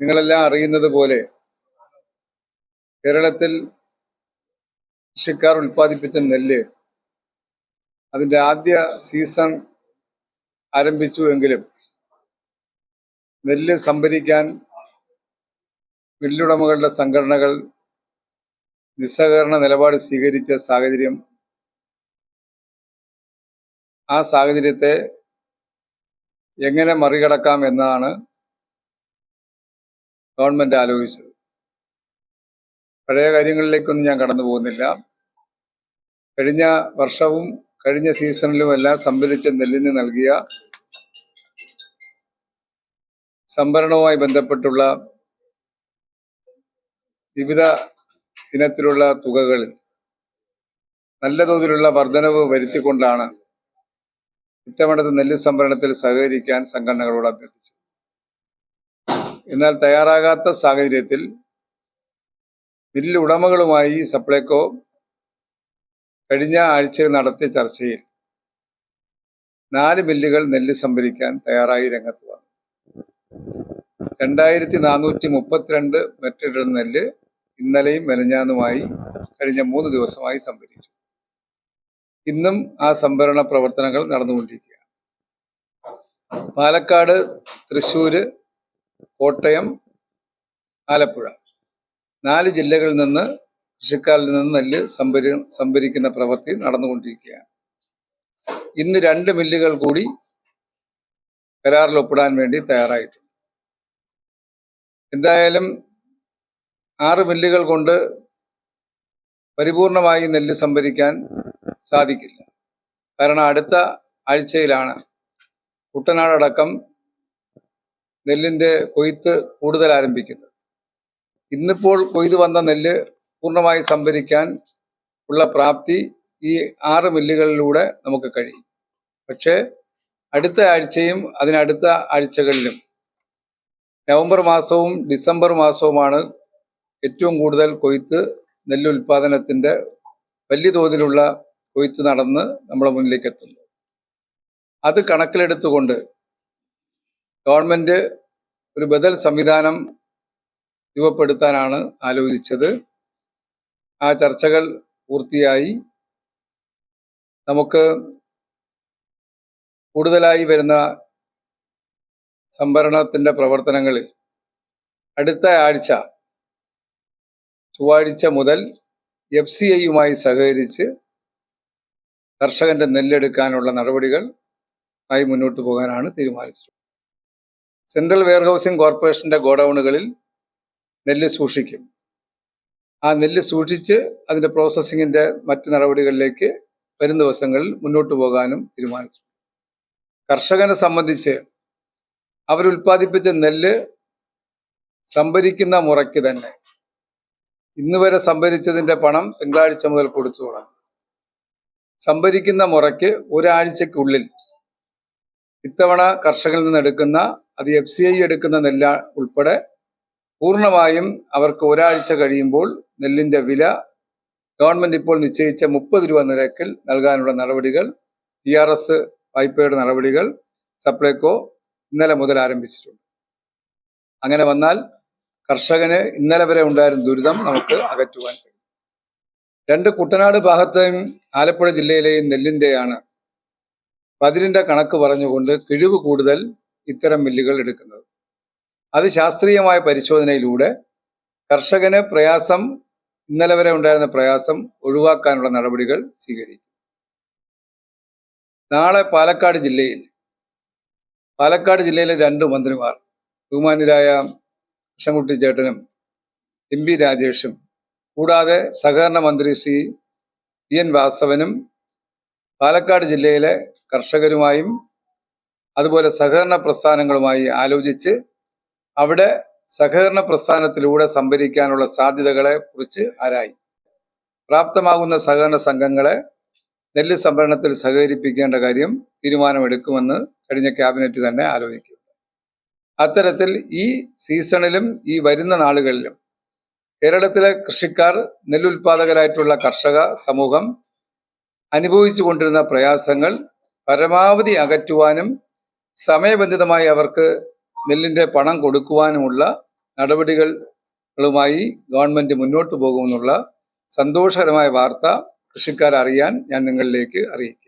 നിങ്ങളെല്ലാം അറിയുന്നത് പോലെ കേരളത്തിൽ കൃഷിക്കാർ ഉൽപ്പാദിപ്പിച്ച നെല്ല് അതിന്റെ ആദ്യ സീസൺ ആരംഭിച്ചു എങ്കിലും നെല്ല് സംഭരിക്കാൻ മില്ലുടമകളുടെ സംഘടനകൾ നിസ്സഹകരണ നിലപാട് സ്വീകരിച്ച സാഹചര്യം ആ സാഹചര്യത്തെ എങ്ങനെ മറികടക്കാം എന്നതാണ് ഗവൺമെന്റ് ആലോചിച്ചത്. പഴയ കാര്യങ്ങളിലേക്കൊന്നും ഞാൻ കടന്നു പോകുന്നില്ല. കഴിഞ്ഞ വർഷവും കഴിഞ്ഞ സീസണിലും എല്ലാം സംഭരിച്ച നെല്ലിന് നൽകിയ സംഭരണവുമായി ബന്ധപ്പെട്ടുള്ള വിവിധ ഇനത്തിലുള്ള തുകകളിൽ നല്ല തോതിലുള്ള വർധനവ് വരുത്തിക്കൊണ്ടാണ് ഇത്തവണത്തെ നെല്ല് സംഭരണത്തിൽ സഹകരിക്കാൻ സംഘടനകളോട് അഭ്യർത്ഥിച്ചത്. എന്നാൽ തയ്യാറാകാത്ത സാഹചര്യത്തിൽ മില്ല് ഉടമകളുമായി സപ്ലൈകോ കഴിഞ്ഞ ആഴ്ച നടത്തിയ ചർച്ചയിൽ നാല് ബില്ലുകൾ നെല്ല് സംഭരിക്കാൻ തയ്യാറായി രംഗത്ത് വന്നു. രണ്ടായിരത്തി നാനൂറ്റി മുപ്പത്തിരണ്ട് മെട്രിക് ടൺ നെല്ല് ഇന്നലെയും മെനഞ്ഞാനുമായി കഴിഞ്ഞ മൂന്ന് ദിവസമായി സംഭരിച്ചു. ഇന്നും ആ സംഭരണ പ്രവർത്തനങ്ങൾ നടന്നുകൊണ്ടിരിക്കുകയാണ്. പാലക്കാട് തൃശ്ശൂര് കോട്ടയം ആലപ്പുഴ. നാല് ജില്ലകളിൽ നിന്ന് കൃഷിക്കാരിൽ നിന്ന് നെല്ല് സംഭരി സംഭരിക്കുന്ന പ്രവൃത്തി നടന്നുകൊണ്ടിരിക്കുകയാണ്. ഇന്ന് രണ്ട് മില്ലുകൾ കൂടി കരാറിൽ ഒപ്പിടാൻ വേണ്ടി തയ്യാറായിട്ടുണ്ട്. എന്തായാലും ആറ് മില്ലുകൾ കൊണ്ട് പരിപൂർണമായി നെല്ല് സംഭരിക്കാൻ സാധിക്കില്ല. കാരണം അടുത്ത ആഴ്ചയിലാണ് കുട്ടനാടടക്കം നെല്ലിന്റെ കൊയ്ത്ത് കൂടുതൽ ആരംഭിക്കുന്നത്. ഇന്നിപ്പോൾ കൊയ്ത് വന്ന നെല്ല് പൂർണമായി സംഭരിക്കാൻ ഉള്ള പ്രാപ്തി ഈ ആറ് മില്ലുകളിലൂടെ നമുക്ക് കഴിയും. പക്ഷേ അടുത്ത ആഴ്ചയും അതിനടുത്ത ആഴ്ചകളിലും നവംബർ മാസവും ഡിസംബർ മാസവുമാണ് ഏറ്റവും കൂടുതൽ കൊയ്ത്ത് നെല്ല് ഉൽപാദനത്തിന്റെ വലിയ തോതിലുള്ള കൊയ്ത്ത് നടന്ന് നമ്മുടെ മുന്നിലേക്ക് എത്തുന്നത്. അത് കണക്കിലെടുത്തുകൊണ്ട് ഗവൺമെന്റ് ഒരു ബദൽ സംവിധാനം രൂപപ്പെടുത്താനാണ് ആലോചിച്ചത്. ആ ചർച്ചകൾ പൂർത്തിയായി. നമുക്ക് കൂടുതലായി വരുന്ന സംഭരണത്തിന്റെ പ്രവർത്തനങ്ങളിൽ അടുത്ത ആഴ്ച ചൊവ്വാഴ്ച മുതൽ എഫ് സി ഐയുമായി സഹകരിച്ച് കർഷകന്റെ നെല്ലെടുക്കാനുള്ള നടപടികൾ ആയി മുന്നോട്ട് പോകാനാണ് തീരുമാനിച്ചത് സെൻട്രൽ വെയർഹൗസിംഗ് കോർപ്പറേഷന്റെ ഗോഡൗണുകളിൽ നെല്ല് സൂക്ഷിക്കും. ആ നെല്ല് സൂക്ഷിച്ച് അതിന്റെ പ്രോസസ്സിങ്ങിന്റെ മറ്റ് നടപടികളിലേക്ക് വരും ദിവസങ്ങളിൽ മുന്നോട്ട് പോകാനും തീരുമാനിച്ചു. കർഷകനെ സംബന്ധിച്ച് അവരുൽപ്പാദിപ്പിച്ച നെല്ല് സംഭരിക്കുന്ന മുറയ്ക്ക് തന്നെ ഇന്ന് വരെ സംഭരിച്ചതിന്റെ പണം തിങ്കളാഴ്ച മുതൽ കൊടുത്തു തുടങ്ങും. സംഭരിക്കുന്ന മുറയ്ക്ക് ഒരാഴ്ചക്കുള്ളിൽ ഇത്തവണ കർഷകരിൽ നിന്ന് എടുക്കുന്ന അത് എഫ് സി ഐ എടുക്കുന്ന നെല്ല ഉൾപ്പെടെ പൂർണമായും അവർക്ക് ഒരാഴ്ച കഴിയുമ്പോൾ നെല്ലിന്റെ വില ഗവൺമെന്റ് ഇപ്പോൾ നിശ്ചയിച്ച മുപ്പത് രൂപ നിരക്കിൽ നൽകാനുള്ള നടപടികൾ ടി ആർ എസ് വായ്പയുടെ നടപടികൾ സപ്ലൈകോ ഇന്നലെ മുതൽ ആരംഭിച്ചിട്ടുണ്ട്. അങ്ങനെ വന്നാൽ കർഷകന് ഇന്നലെ വരെ ഉണ്ടായിരുന്ന ദുരിതം നമുക്ക് അകറ്റുവാൻ കഴിയും. രണ്ട് കുട്ടനാട് ഭാഗത്തെയും ആലപ്പുഴ ജില്ലയിലെയും നെല്ലിന്റെയാണ് പതിരിന്റെ കണക്ക് പറഞ്ഞുകൊണ്ട് കിഴിവ് കൂടുതൽ ഇത്തരം മില്ലുകൾ എടുക്കുന്നത്. അത് ശാസ്ത്രീയമായ പരിശോധനയിലൂടെ കർഷകന് പ്രയാസം ഇന്നലെ വരെ ഉണ്ടായിരുന്ന പ്രയാസം ഒഴിവാക്കാനുള്ള നടപടികൾ സ്വീകരിക്കും. നാളെ പാലക്കാട് ജില്ലയിൽ പാലക്കാട് ജില്ലയിലെ രണ്ട് മന്ത്രിമാർ ബഹുമാന്യരായ കൃഷ്ണൻകുട്ടി ചേട്ടനും എം പി രാജേഷും കൂടാതെ സഹകരണ മന്ത്രി ശ്രീ പി എൻ വാസവനും പാലക്കാട് ജില്ലയിലെ കർഷകരുമായും അതുപോലെ സഹകരണ പ്രസ്ഥാനങ്ങളുമായി ആലോചിച്ച് അവിടെ സഹകരണ പ്രസ്ഥാനത്തിലൂടെ സംഭരിക്കാനുള്ള സാധ്യതകളെ കുറിച്ച് ആരായി? പ്രാപ്തമാകുന്ന സഹകരണ സംഘങ്ങളെ നെല്ല് സംഭരണത്തിൽ സഹകരിപ്പിക്കേണ്ട കാര്യം തീരുമാനമെടുക്കുമെന്ന് കഴിഞ്ഞ ക്യാബിനറ്റ് തന്നെ ആലോചിക്കും അത്തരത്തിൽ ഈ സീസണിലും ഈ വരുന്ന നാളുകളിലും കേരളത്തിലെ കൃഷിക്കാർ നെല്ലുൽപാദകരായിട്ടുള്ള കർഷക സമൂഹം അനുഭവിച്ചു കൊണ്ടിരുന്ന പ്രയാസങ്ങൾ പരമാവധി അകറ്റുവാനും സമയബന്ധിതമായി അവർക്ക് നെല്ലിന്റെ പണം കൊടുക്കുവാനുമുള്ള നടപടികളുമായി ഗവൺമെന്റ് മുന്നോട്ട് പോകുമെന്നുള്ള സന്തോഷകരമായ വാർത്ത കൃഷിക്കാർ അറിയാൻ ഞാൻ നിങ്ങളിലേക്ക് അറിയിക്കും